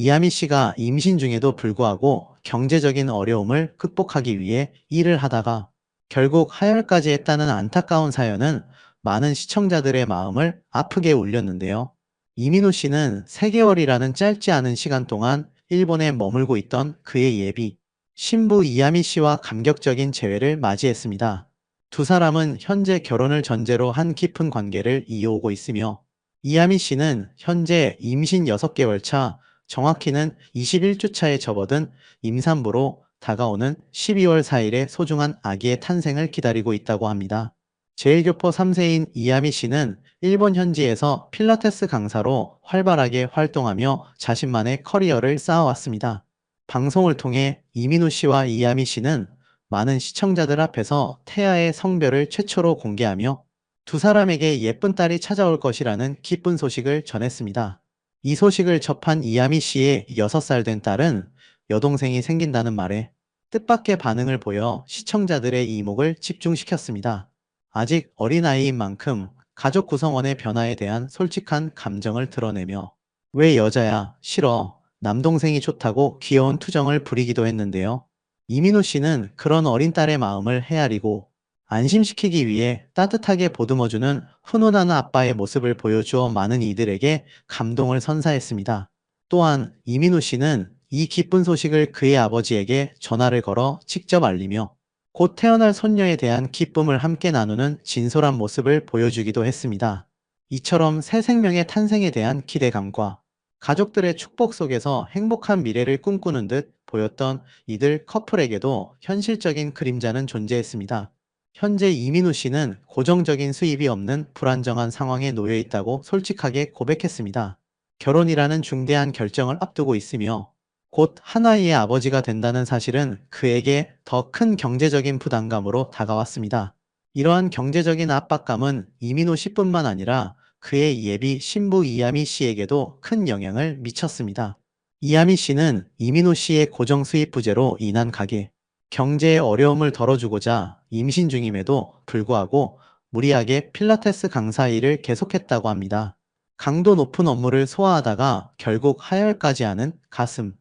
이하미 씨가 임신 중에도 불구하고 경제적인 어려움을 극복하기 위해 일을 하다가 결국 하혈까지 했다는 안타까운 사연은 많은 시청자들의 마음을 아프게 울렸는데요. 이민호 씨는 3개월이라는 짧지 않은 시간 동안 일본에 머물고 있던 그의 예비 신부 이하미 씨와 감격적인 재회를 맞이했습니다. 두 사람은 현재 결혼을 전제로 한 깊은 관계를 이어오고 있으며 이하미 씨는 현재 임신 6개월 차, 정확히는 21주 차에 접어든 임산부로 다가오는 12월 4일에 소중한 아기의 탄생을 기다리고 있다고 합니다. 제일교포 3세인 이하미 씨는 일본 현지에서 필라테스 강사로 활발하게 활동하며 자신만의 커리어를 쌓아왔습니다. 방송을 통해 이민우 씨와 이하미 씨는 많은 시청자들 앞에서 태아의 성별을 최초로 공개하며 두 사람에게 예쁜 딸이 찾아올 것이라는 기쁜 소식을 전했습니다. 이 소식을 접한 이하미 씨의 6살 된 딸은 여동생이 생긴다는 말에 뜻밖의 반응을 보여 시청자들의 이목을 집중시켰습니다. 아직 어린아이인 만큼 가족 구성원의 변화에 대한 솔직한 감정을 드러내며 왜 여자야 싫어 남동생이 좋다고 귀여운 투정을 부리기도 했는데요. 이민호 씨는 그런 어린 딸의 마음을 헤아리고 안심시키기 위해 따뜻하게 보듬어주는 훈훈한 아빠의 모습을 보여주어 많은 이들에게 감동을 선사했습니다. 또한 이민호 씨는 이 기쁜 소식을 그의 아버지에게 전화를 걸어 직접 알리며 곧 태어날 손녀에 대한 기쁨을 함께 나누는 진솔한 모습을 보여주기도 했습니다. 이처럼 새 생명의 탄생에 대한 기대감과 가족들의 축복 속에서 행복한 미래를 꿈꾸는 듯 보였던 이들 커플에게도 현실적인 그림자는 존재했습니다. 현재 이민우 씨는 고정적인 수입이 없는 불안정한 상황에 놓여 있다고 솔직하게 고백했습니다. 결혼이라는 중대한 결정을 앞두고 있으며 곧 하나이의 아버지가 된다는 사실은 그에게 더 큰 경제적인 부담감으로 다가왔습니다. 이러한 경제적인 압박감은 이민호 씨뿐만 아니라 그의 예비 신부 이하미 씨에게도 큰 영향을 미쳤습니다. 이하미 씨는 이민호 씨의 고정 수입 부재로 인한 가계, 경제의 어려움을 덜어주고자 임신 중임에도 불구하고 무리하게 필라테스 강사 일을 계속했다고 합니다. 강도 높은 업무를 소화하다가 결국 하혈까지 하는 가슴,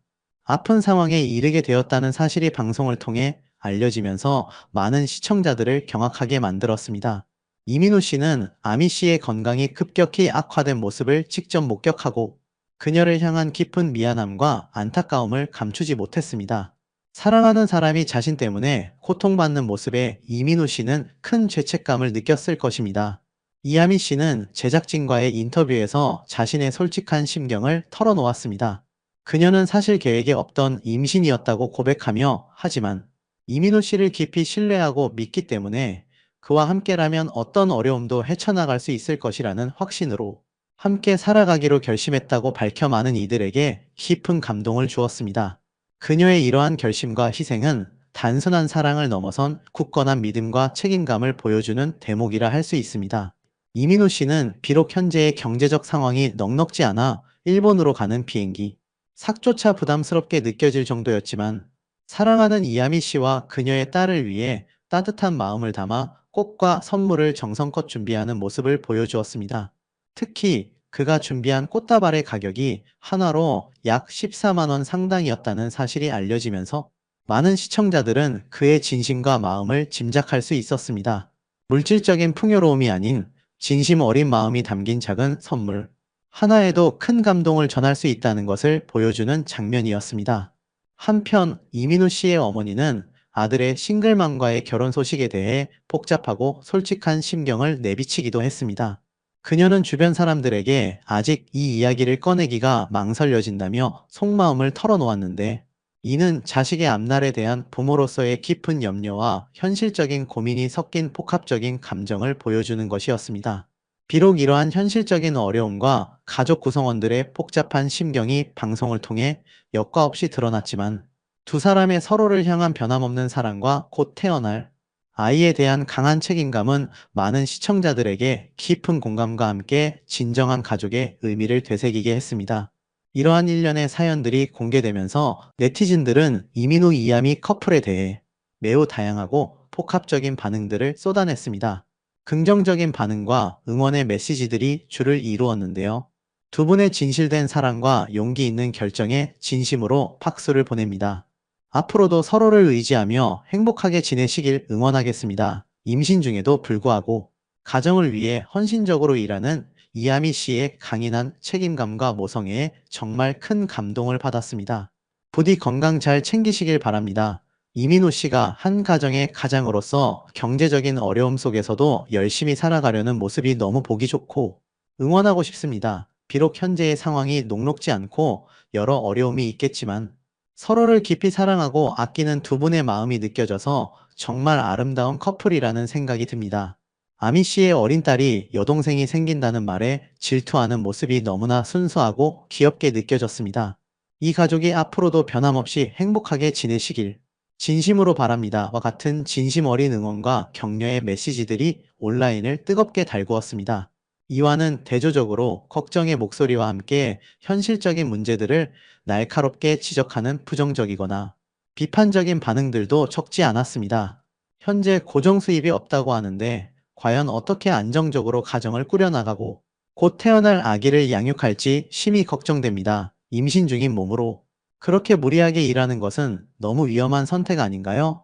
아픈 상황에 이르게 되었다는 사실이 방송을 통해 알려지면서 많은 시청자들을 경악하게 만들었습니다. 이민호 씨는 아미 씨의 건강이 급격히 악화된 모습을 직접 목격하고 그녀를 향한 깊은 미안함과 안타까움을 감추지 못했습니다. 사랑하는 사람이 자신 때문에 고통받는 모습에 이민호 씨는 큰 죄책감을 느꼈을 것입니다. 이하미 씨는 제작진과의 인터뷰에서 자신의 솔직한 심경을 털어놓았습니다. 그녀는 사실 계획에 없던 임신이었다고 고백하며 하지만 이민호 씨를 깊이 신뢰하고 믿기 때문에 그와 함께라면 어떤 어려움도 헤쳐나갈 수 있을 것이라는 확신으로 함께 살아가기로 결심했다고 밝혀 많은 이들에게 깊은 감동을 주었습니다. 그녀의 이러한 결심과 희생은 단순한 사랑을 넘어선 굳건한 믿음과 책임감을 보여주는 대목이라 할 수 있습니다. 이민호 씨는 비록 현재의 경제적 상황이 넉넉지 않아 일본으로 가는 비행기, 삭조차 부담스럽게 느껴질 정도였지만 사랑하는 이하미 씨와 그녀의 딸을 위해 따뜻한 마음을 담아 꽃과 선물을 정성껏 준비하는 모습을 보여주었습니다. 특히 그가 준비한 꽃다발의 가격이 하나로 약 14만원 상당이었다는 사실이 알려지면서 많은 시청자들은 그의 진심과 마음을 짐작할 수 있었습니다. 물질적인 풍요로움이 아닌 진심 어린 마음이 담긴 작은 선물. 하나에도 큰 감동을 전할 수 있다는 것을 보여주는 장면이었습니다. 한편 이민우 씨의 어머니는 아들의 싱글맘과의 결혼 소식에 대해 복잡하고 솔직한 심경을 내비치기도 했습니다. 그녀는 주변 사람들에게 아직 이 이야기를 꺼내기가 망설여진다며 속마음을 털어놓았는데 이는 자식의 앞날에 대한 부모로서의 깊은 염려와 현실적인 고민이 섞인 복합적인 감정을 보여주는 것이었습니다. 비록 이러한 현실적인 어려움과 가족 구성원들의 복잡한 심경이 방송을 통해 여과 없이 드러났지만 두 사람의 서로를 향한 변함없는 사랑과 곧 태어날 아이에 대한 강한 책임감은 많은 시청자들에게 깊은 공감과 함께 진정한 가족의 의미를 되새기게 했습니다. 이러한 일련의 사연들이 공개되면서 네티즌들은 이민우 이야미 커플에 대해 매우 다양하고 복합적인 반응들을 쏟아냈습니다. 긍정적인 반응과 응원의 메시지들이 줄을 이루었는데요. 두 분의 진실된 사랑과 용기 있는 결정에 진심으로 박수를 보냅니다. 앞으로도 서로를 의지하며 행복하게 지내시길 응원하겠습니다. 임신 중에도 불구하고 가정을 위해 헌신적으로 일하는 이하미 씨의 강인한 책임감과 모성애에 정말 큰 감동을 받았습니다. 부디 건강 잘 챙기시길 바랍니다. 이민호 씨가 한 가정의 가장으로서 경제적인 어려움 속에서도 열심히 살아가려는 모습이 너무 보기 좋고 응원하고 싶습니다. 비록 현재의 상황이 녹록지 않고 여러 어려움이 있겠지만 서로를 깊이 사랑하고 아끼는 두 분의 마음이 느껴져서 정말 아름다운 커플이라는 생각이 듭니다. 아미 씨의 어린 딸이 여동생이 생긴다는 말에 질투하는 모습이 너무나 순수하고 귀엽게 느껴졌습니다. 이 가족이 앞으로도 변함없이 행복하게 지내시길 진심으로 바랍니다. 와 같은 진심 어린 응원과 격려의 메시지들이 온라인을 뜨겁게 달구었습니다. 이와는 대조적으로 걱정의 목소리와 함께 현실적인 문제들을 날카롭게 지적하는 부정적이거나 비판적인 반응들도 적지 않았습니다. 현재 고정 수입이 없다고 하는데 과연 어떻게 안정적으로 가정을 꾸려나가고 곧 태어날 아기를 양육할지 심히 걱정됩니다. 임신 중인 몸으로 그렇게 무리하게 일하는 것은 너무 위험한 선택 아닌가요?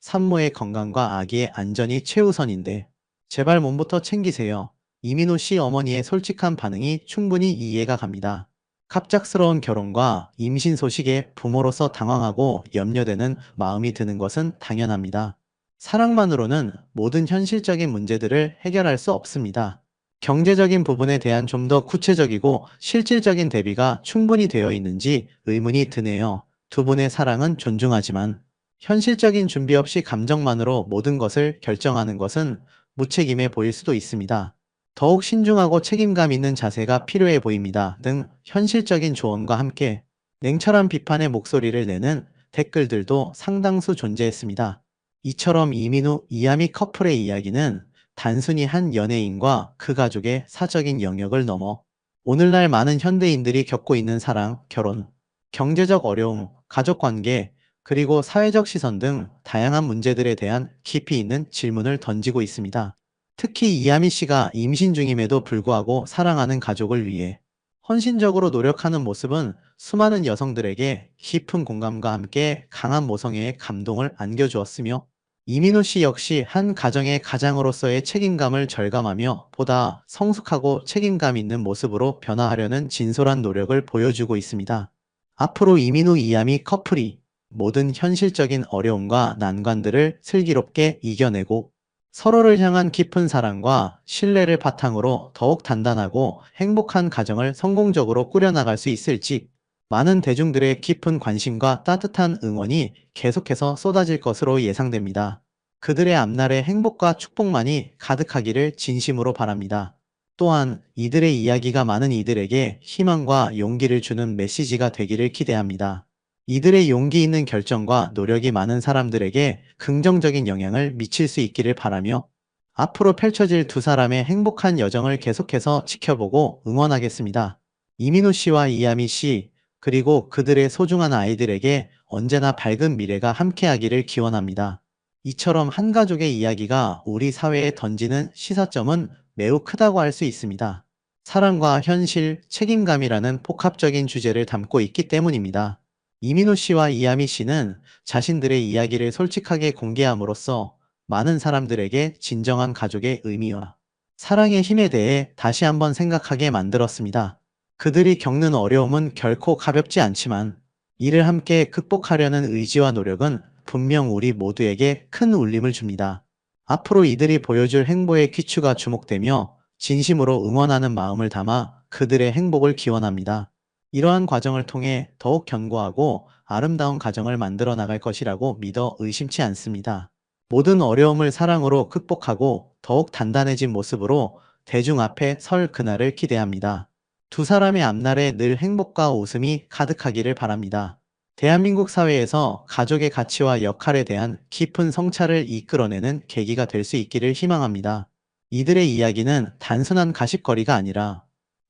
산모의 건강과 아기의 안전이 최우선인데 제발 몸부터 챙기세요. 이민호 씨 어머니의 솔직한 반응이 충분히 이해가 갑니다. 갑작스러운 결혼과 임신 소식에 부모로서 당황하고 염려되는 마음이 드는 것은 당연합니다. 사랑만으로는 모든 현실적인 문제들을 해결할 수 없습니다. 경제적인 부분에 대한 좀 더 구체적이고 실질적인 대비가 충분히 되어 있는지 의문이 드네요. 두 분의 사랑은 존중하지만 현실적인 준비 없이 감정만으로 모든 것을 결정하는 것은 무책임해 보일 수도 있습니다. 더욱 신중하고 책임감 있는 자세가 필요해 보입니다. 등 현실적인 조언과 함께 냉철한 비판의 목소리를 내는 댓글들도 상당수 존재했습니다. 이처럼 이민우, 이하미 커플의 이야기는 단순히 한 연예인과 그 가족의 사적인 영역을 넘어 오늘날 많은 현대인들이 겪고 있는 사랑, 결혼, 경제적 어려움, 가족 관계, 그리고 사회적 시선 등 다양한 문제들에 대한 깊이 있는 질문을 던지고 있습니다. 특히 이하미 씨가 임신 중임에도 불구하고 사랑하는 가족을 위해 헌신적으로 노력하는 모습은 수많은 여성들에게 깊은 공감과 함께 강한 모성애의 감동을 안겨주었으며 이민호 씨 역시 한 가정의 가장으로서의 책임감을 절감하며 보다 성숙하고 책임감 있는 모습으로 변화하려는 진솔한 노력을 보여주고 있습니다. 앞으로 이민호 이하미 커플이 모든 현실적인 어려움과 난관들을 슬기롭게 이겨내고 서로를 향한 깊은 사랑과 신뢰를 바탕으로 더욱 단단하고 행복한 가정을 성공적으로 꾸려나갈 수 있을지 많은 대중들의 깊은 관심과 따뜻한 응원이 계속해서 쏟아질 것으로 예상됩니다. 그들의 앞날에 행복과 축복만이 가득하기를 진심으로 바랍니다. 또한 이들의 이야기가 많은 이들에게 희망과 용기를 주는 메시지가 되기를 기대합니다. 이들의 용기 있는 결정과 노력이 많은 사람들에게 긍정적인 영향을 미칠 수 있기를 바라며 앞으로 펼쳐질 두 사람의 행복한 여정을 계속해서 지켜보고 응원하겠습니다. 이민호 씨와 이하미 씨, 그리고 그들의 소중한 아이들에게 언제나 밝은 미래가 함께하기를 기원합니다. 이처럼 한 가족의 이야기가 우리 사회에 던지는 시사점은 매우 크다고 할 수 있습니다. 사랑과 현실, 책임감이라는 복합적인 주제를 담고 있기 때문입니다. 이민호 씨와 이하미 씨는 자신들의 이야기를 솔직하게 공개함으로써 많은 사람들에게 진정한 가족의 의미와 사랑의 힘에 대해 다시 한번 생각하게 만들었습니다. 그들이 겪는 어려움은 결코 가볍지 않지만 이를 함께 극복하려는 의지와 노력은 분명 우리 모두에게 큰 울림을 줍니다. 앞으로 이들이 보여줄 행보의 귀추가 주목되며 진심으로 응원하는 마음을 담아 그들의 행복을 기원합니다. 이러한 과정을 통해 더욱 견고하고 아름다운 가정을 만들어 나갈 것이라고 믿어 의심치 않습니다. 모든 어려움을 사랑으로 극복하고 더욱 단단해진 모습으로 대중 앞에 설 그날을 기대합니다. 두 사람의 앞날에 늘 행복과 웃음이 가득하기를 바랍니다. 대한민국 사회에서 가족의 가치와 역할에 대한 깊은 성찰을 이끌어내는 계기가 될 수 있기를 희망합니다. 이들의 이야기는 단순한 가십거리가 아니라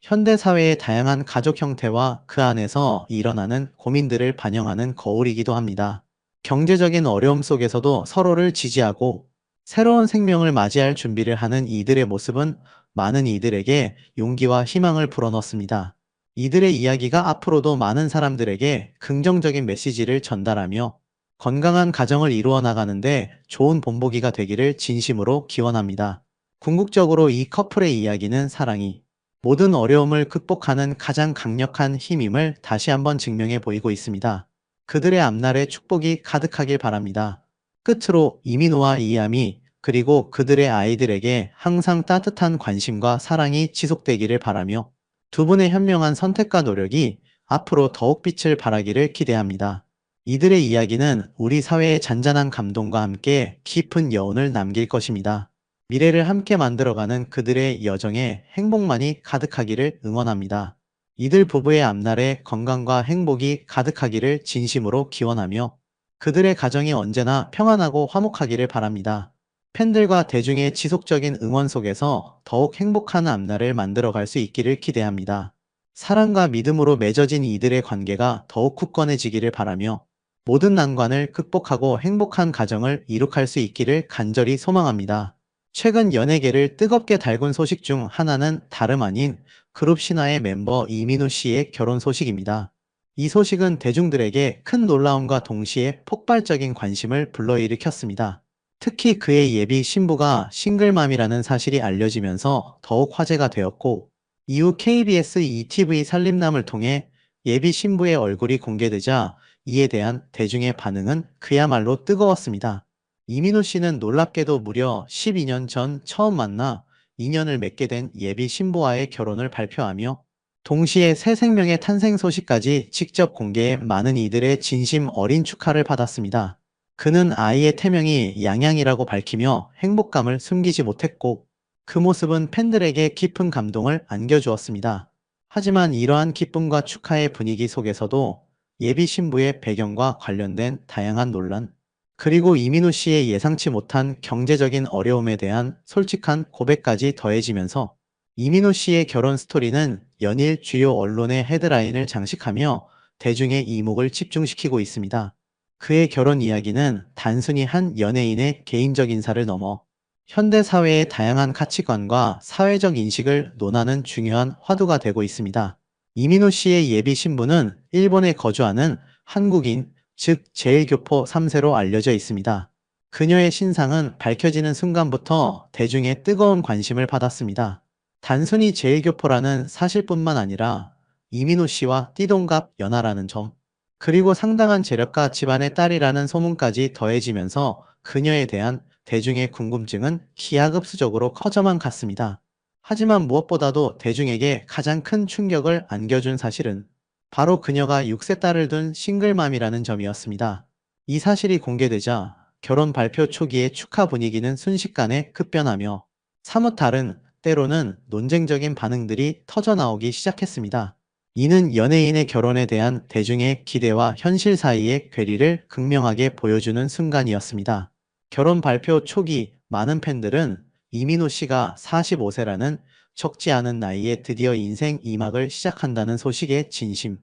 현대 사회의 다양한 가족 형태와 그 안에서 일어나는 고민들을 반영하는 거울이기도 합니다. 경제적인 어려움 속에서도 서로를 지지하고 새로운 생명을 맞이할 준비를 하는 이들의 모습은 많은 이들에게 용기와 희망을 불어넣습니다. 이들의 이야기가 앞으로도 많은 사람들에게 긍정적인 메시지를 전달하며 건강한 가정을 이루어 나가는데 좋은 본보기가 되기를 진심으로 기원합니다. 궁극적으로 이 커플의 이야기는 사랑이 모든 어려움을 극복하는 가장 강력한 힘임을 다시 한번 증명해 보이고 있습니다. 그들의 앞날에 축복이 가득하길 바랍니다. 끝으로 이민호와 이암이 그리고 그들의 아이들에게 항상 따뜻한 관심과 사랑이 지속되기를 바라며 두 분의 현명한 선택과 노력이 앞으로 더욱 빛을 발하기를 기대합니다. 이들의 이야기는 우리 사회의 잔잔한 감동과 함께 깊은 여운을 남길 것입니다. 미래를 함께 만들어가는 그들의 여정에 행복만이 가득하기를 응원합니다. 이들 부부의 앞날에 건강과 행복이 가득하기를 진심으로 기원하며 그들의 가정이 언제나 평안하고 화목하기를 바랍니다. 팬들과 대중의 지속적인 응원 속에서 더욱 행복한 앞날을 만들어갈 수 있기를 기대합니다. 사랑과 믿음으로 맺어진 이들의 관계가 더욱 굳건해지기를 바라며 모든 난관을 극복하고 행복한 가정을 이룩할 수 있기를 간절히 소망합니다. 최근 연예계를 뜨겁게 달군 소식 중 하나는 다름 아닌 그룹 신화의 멤버 이민우 씨의 결혼 소식입니다. 이 소식은 대중들에게 큰 놀라움과 동시에 폭발적인 관심을 불러일으켰습니다. 특히 그의 예비 신부가 싱글맘이라는 사실이 알려지면서 더욱 화제가 되었고, 이후 KBS ETV 살림남을 통해 예비 신부의 얼굴이 공개되자 이에 대한 대중의 반응은 그야말로 뜨거웠습니다. 이민호 씨는 놀랍게도 무려 12년 전 처음 만나 인연을 맺게 된 예비 신부와의 결혼을 발표하며 동시에 새 생명의 탄생 소식까지 직접 공개해 많은 이들의 진심 어린 축하를 받았습니다. 그는 아이의 태명이 양양이라고 밝히며 행복감을 숨기지 못했고 그 모습은 팬들에게 깊은 감동을 안겨주었습니다. 하지만 이러한 기쁨과 축하의 분위기 속에서도 예비 신부의 배경과 관련된 다양한 논란, 그리고 이민우 씨의 예상치 못한 경제적인 어려움에 대한 솔직한 고백까지 더해지면서 이민우 씨의 결혼 스토리는 연일 주요 언론의 헤드라인을 장식하며 대중의 이목을 집중시키고 있습니다. 그의 결혼 이야기는 단순히 한 연예인의 개인적 인사를 넘어 현대 사회의 다양한 가치관과 사회적 인식을 논하는 중요한 화두가 되고 있습니다. 이민호 씨의 예비 신부는 일본에 거주하는 한국인, 즉 제1교포 3세로 알려져 있습니다. 그녀의 신상은 밝혀지는 순간부터 대중의 뜨거운 관심을 받았습니다. 단순히 제1교포라는 사실뿐만 아니라 이민호 씨와 띠동갑 연하라는 점, 그리고 상당한 재력가 집안의 딸이라는 소문까지 더해지면서 그녀에 대한 대중의 궁금증은 기하급수적으로 커져만 갔습니다. 하지만 무엇보다도 대중에게 가장 큰 충격을 안겨준 사실은 바로 그녀가 6세 딸을 둔 싱글맘이라는 점이었습니다. 이 사실이 공개되자 결혼 발표 초기의 축하 분위기는 순식간에 급변하며 사뭇 다른 때로는 논쟁적인 반응들이 터져나오기 시작했습니다. 이는 연예인의 결혼에 대한 대중의 기대와 현실 사이의 괴리를 극명하게 보여주는 순간이었습니다. 결혼 발표 초기 많은 팬들은 이민호 씨가 45세라는 적지 않은 나이에 드디어 인생 2막을 시작한다는 소식에 진심,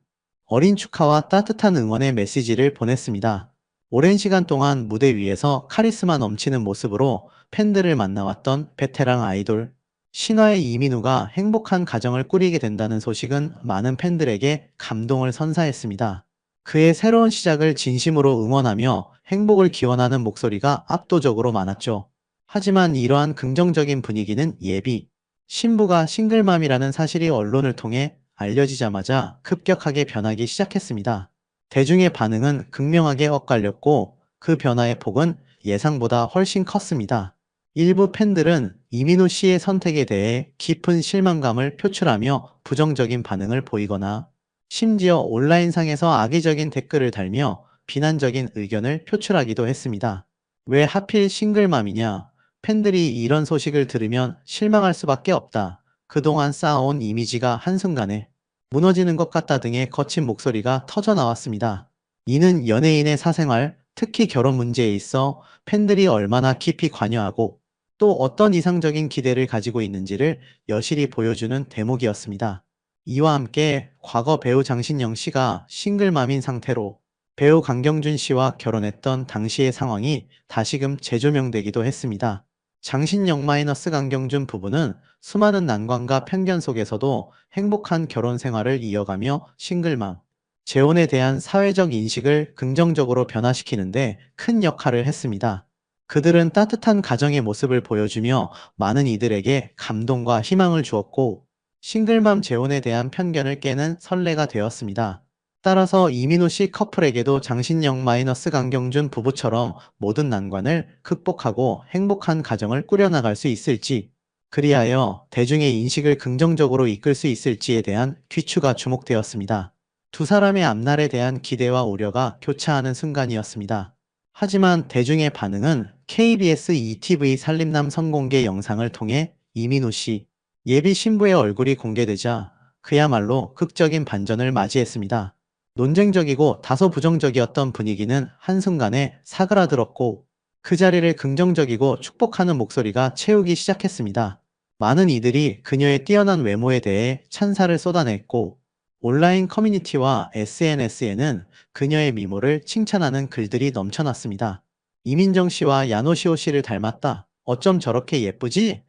어린 축하와 따뜻한 응원의 메시지를 보냈습니다. 오랜 시간 동안 무대 위에서 카리스마 넘치는 모습으로 팬들을 만나왔던 베테랑 아이돌 신화의 이민우가 행복한 가정을 꾸리게 된다는 소식은 많은 팬들에게 감동을 선사했습니다. 그의 새로운 시작을 진심으로 응원하며 행복을 기원하는 목소리가 압도적으로 많았죠. 하지만 이러한 긍정적인 분위기는 예비, 신부가 싱글맘이라는 사실이 언론을 통해 알려지자마자 급격하게 변하기 시작했습니다. 대중의 반응은 극명하게 엇갈렸고 그 변화의 폭은 예상보다 훨씬 컸습니다. 일부 팬들은 이민호 씨의 선택에 대해 깊은 실망감을 표출하며 부정적인 반응을 보이거나 심지어 온라인상에서 악의적인 댓글을 달며 비난적인 의견을 표출하기도 했습니다. 왜 하필 싱글맘이냐? 팬들이 이런 소식을 들으면 실망할 수밖에 없다. 그동안 쌓아온 이미지가 한순간에 무너지는 것 같다 등의 거친 목소리가 터져 나왔습니다. 이는 연예인의 사생활, 특히 결혼 문제에 있어 팬들이 얼마나 깊이 관여하고 또 어떤 이상적인 기대를 가지고 있는지를 여실히 보여주는 대목이었습니다. 이와 함께 과거 배우 장신영 씨가 싱글맘인 상태로 배우 강경준 씨와 결혼했던 당시의 상황이 다시금 재조명되기도 했습니다. 장신영 마이너스 강경준 부부는 수많은 난관과 편견 속에서도 행복한 결혼 생활을 이어가며 싱글맘, 재혼에 대한 사회적 인식을 긍정적으로 변화시키는데 큰 역할을 했습니다. 그들은 따뜻한 가정의 모습을 보여주며 많은 이들에게 감동과 희망을 주었고, 싱글맘 재혼에 대한 편견을 깨는 선례가 되었습니다. 따라서 이민호 씨 커플에게도 장신영 마이너스 강경준 부부처럼 모든 난관을 극복하고 행복한 가정을 꾸려나갈 수 있을지, 그리하여 대중의 인식을 긍정적으로 이끌 수 있을지에 대한 귀추가 주목되었습니다. 두 사람의 앞날에 대한 기대와 우려가 교차하는 순간이었습니다. 하지만 대중의 반응은 KBS ETV 살림남 선공개 영상을 통해 이민호 씨 예비 신부의 얼굴이 공개되자 그야말로 극적인 반전을 맞이했습니다. 논쟁적이고 다소 부정적이었던 분위기는 한순간에 사그라들었고 그 자리를 긍정적이고 축복하는 목소리가 채우기 시작했습니다. 많은 이들이 그녀의 뛰어난 외모에 대해 찬사를 쏟아냈고 온라인 커뮤니티와 SNS에는 그녀의 미모를 칭찬하는 글들이 넘쳐났습니다. 이민정 씨와 야노시오 씨를 닮았다. 어쩜 저렇게 예쁘지?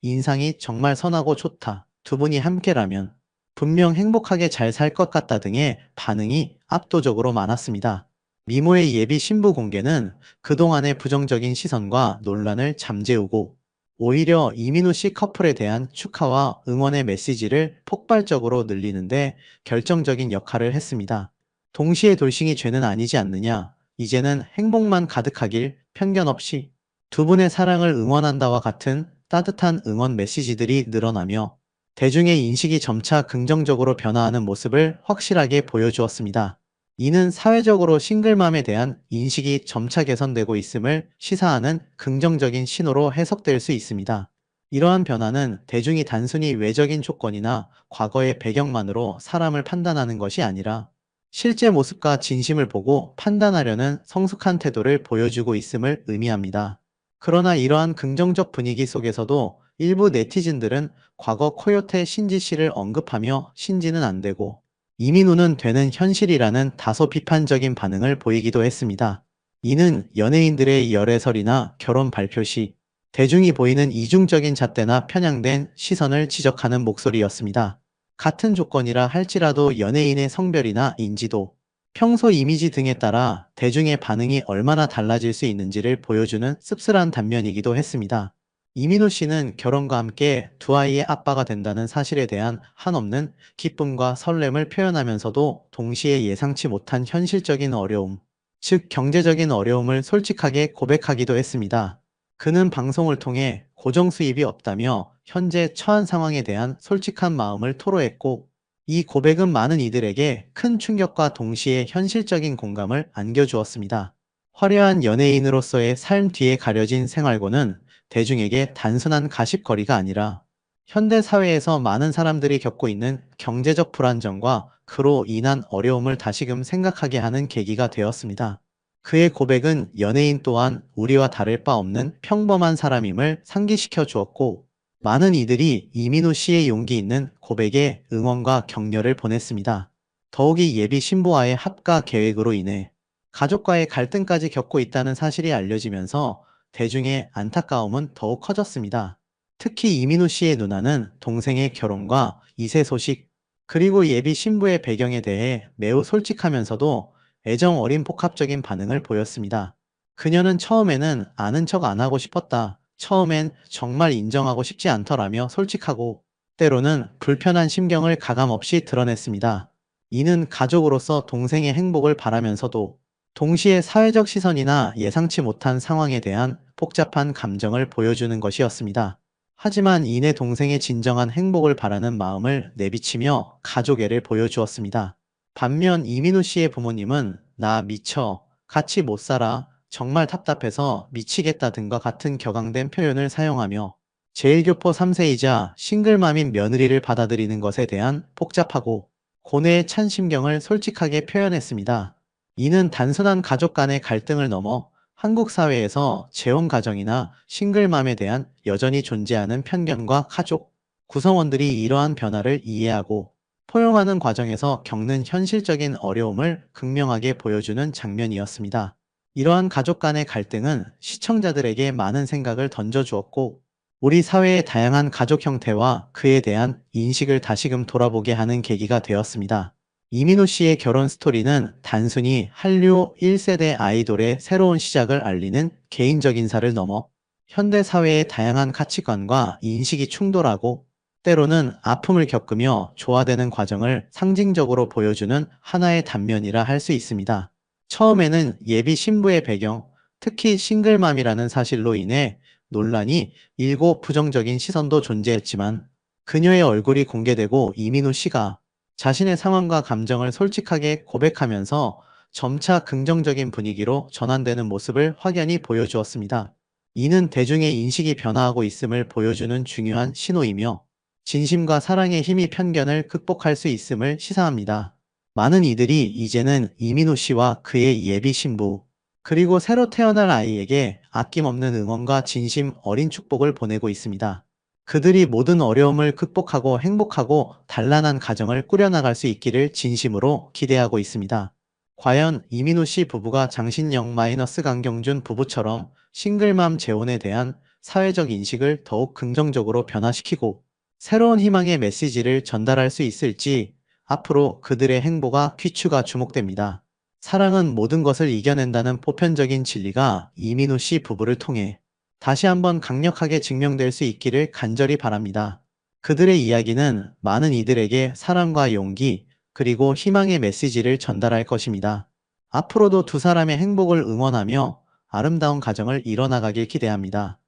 인상이 정말 선하고 좋다. 두 분이 함께라면 분명 행복하게 잘 살 것 같다 등의 반응이 압도적으로 많았습니다. 미모의 예비 신부 공개는 그동안의 부정적인 시선과 논란을 잠재우고 오히려 이민우 씨 커플에 대한 축하와 응원의 메시지를 폭발적으로 늘리는데 결정적인 역할을 했습니다. 동시에 돌싱이 죄는 아니지 않느냐. 이제는 행복만 가득하길 편견 없이 두 분의 사랑을 응원한다와 같은 따뜻한 응원 메시지들이 늘어나며 대중의 인식이 점차 긍정적으로 변화하는 모습을 확실하게 보여주었습니다. 이는 사회적으로 싱글맘에 대한 인식이 점차 개선되고 있음을 시사하는 긍정적인 신호로 해석될 수 있습니다. 이러한 변화는 대중이 단순히 외적인 조건이나 과거의 배경만으로 사람을 판단하는 것이 아니라 실제 모습과 진심을 보고 판단하려는 성숙한 태도를 보여주고 있음을 의미합니다. 그러나 이러한 긍정적 분위기 속에서도 일부 네티즌들은 과거 코요태 신지 씨를 언급하며 신지는 안 되고 이민우는 되는 현실이라는 다소 비판적인 반응을 보이기도 했습니다. 이는 연예인들의 열애설이나 결혼 발표 시 대중이 보이는 이중적인 잣대나 편향된 시선을 지적하는 목소리였습니다. 같은 조건이라 할지라도 연예인의 성별이나 인지도, 평소 이미지 등에 따라 대중의 반응이 얼마나 달라질 수 있는지를 보여주는 씁쓸한 단면이기도 했습니다. 이민호 씨는 결혼과 함께 두 아이의 아빠가 된다는 사실에 대한 한없는 기쁨과 설렘을 표현하면서도 동시에 예상치 못한 현실적인 어려움, 즉 경제적인 어려움을 솔직하게 고백하기도 했습니다. 그는 방송을 통해 고정 수입이 없다며 현재 처한 상황에 대한 솔직한 마음을 토로했고 이 고백은 많은 이들에게 큰 충격과 동시에 현실적인 공감을 안겨주었습니다. 화려한 연예인으로서의 삶 뒤에 가려진 생활고는 대중에게 단순한 가십거리가 아니라 현대 사회에서 많은 사람들이 겪고 있는 경제적 불안정과 그로 인한 어려움을 다시금 생각하게 하는 계기가 되었습니다. 그의 고백은 연예인 또한 우리와 다를 바 없는 평범한 사람임을 상기시켜 주었고, 많은 이들이 이민우 씨의 용기 있는 고백에 응원과 격려를 보냈습니다. 더욱이 예비 신부와의 합가 계획으로 인해 가족과의 갈등까지 겪고 있다는 사실이 알려지면서 대중의 안타까움은 더욱 커졌습니다. 특히 이민우 씨의 누나는 동생의 결혼과 이세 소식, 그리고 예비 신부의 배경에 대해 매우 솔직하면서도 애정 어린 복합적인 반응을 보였습니다. 그녀는 처음에는 아는 척 안 하고 싶었다. 처음엔 정말 인정하고 싶지 않더라며 솔직하고 때로는 불편한 심경을 가감 없이 드러냈습니다. 이는 가족으로서 동생의 행복을 바라면서도 동시에 사회적 시선이나 예상치 못한 상황에 대한 복잡한 감정을 보여주는 것이었습니다. 하지만 이내 동생의 진정한 행복을 바라는 마음을 내비치며 가족애를 보여주었습니다. 반면 이민우 씨의 부모님은 나 미쳐, 같이 못 살아, 정말 답답해서 미치겠다 등과 같은 격앙된 표현을 사용하며 제1교포 3세이자 싱글맘인 며느리를 받아들이는 것에 대한 복잡하고 고뇌의 찬 심경을 솔직하게 표현했습니다. 이는 단순한 가족 간의 갈등을 넘어 한국 사회에서 재혼 가정이나 싱글맘에 대한 여전히 존재하는 편견과 가족, 구성원들이 이러한 변화를 이해하고 포용하는 과정에서 겪는 현실적인 어려움을 극명하게 보여주는 장면이었습니다. 이러한 가족 간의 갈등은 시청자들에게 많은 생각을 던져주었고, 우리 사회의 다양한 가족 형태와 그에 대한 인식을 다시금 돌아보게 하는 계기가 되었습니다. 이민호 씨의 결혼 스토리는 단순히 한류 1세대 아이돌의 새로운 시작을 알리는 개인적 인사를 넘어 현대 사회의 다양한 가치관과 인식이 충돌하고 때로는 아픔을 겪으며 조화되는 과정을 상징적으로 보여주는 하나의 단면이라 할 수 있습니다. 처음에는 예비 신부의 배경, 특히 싱글맘이라는 사실로 인해 논란이 일고 부정적인 시선도 존재했지만 그녀의 얼굴이 공개되고 이민우 씨가 자신의 상황과 감정을 솔직하게 고백하면서 점차 긍정적인 분위기로 전환되는 모습을 확연히 보여주었습니다. 이는 대중의 인식이 변화하고 있음을 보여주는 중요한 신호이며 진심과 사랑의 힘이 편견을 극복할 수 있음을 시사합니다. 많은 이들이 이제는 이민호 씨와 그의 예비 신부, 그리고 새로 태어날 아이에게 아낌없는 응원과 진심 어린 축복을 보내고 있습니다. 그들이 모든 어려움을 극복하고 행복하고 단란한 가정을 꾸려나갈 수 있기를 진심으로 기대하고 있습니다. 과연 이민호 씨 부부가 장신영 마이너스 강경준 부부처럼 싱글맘 재혼에 대한 사회적 인식을 더욱 긍정적으로 변화시키고 새로운 희망의 메시지를 전달할 수 있을지 앞으로 그들의 행보가 귀추가 주목됩니다. 사랑은 모든 것을 이겨낸다는 보편적인 진리가 이민호 씨 부부를 통해 다시 한번 강력하게 증명될 수 있기를 간절히 바랍니다. 그들의 이야기는 많은 이들에게 사랑과 용기, 그리고 희망의 메시지를 전달할 것입니다. 앞으로도 두 사람의 행복을 응원하며 아름다운 가정을 이뤄나가길 기대합니다.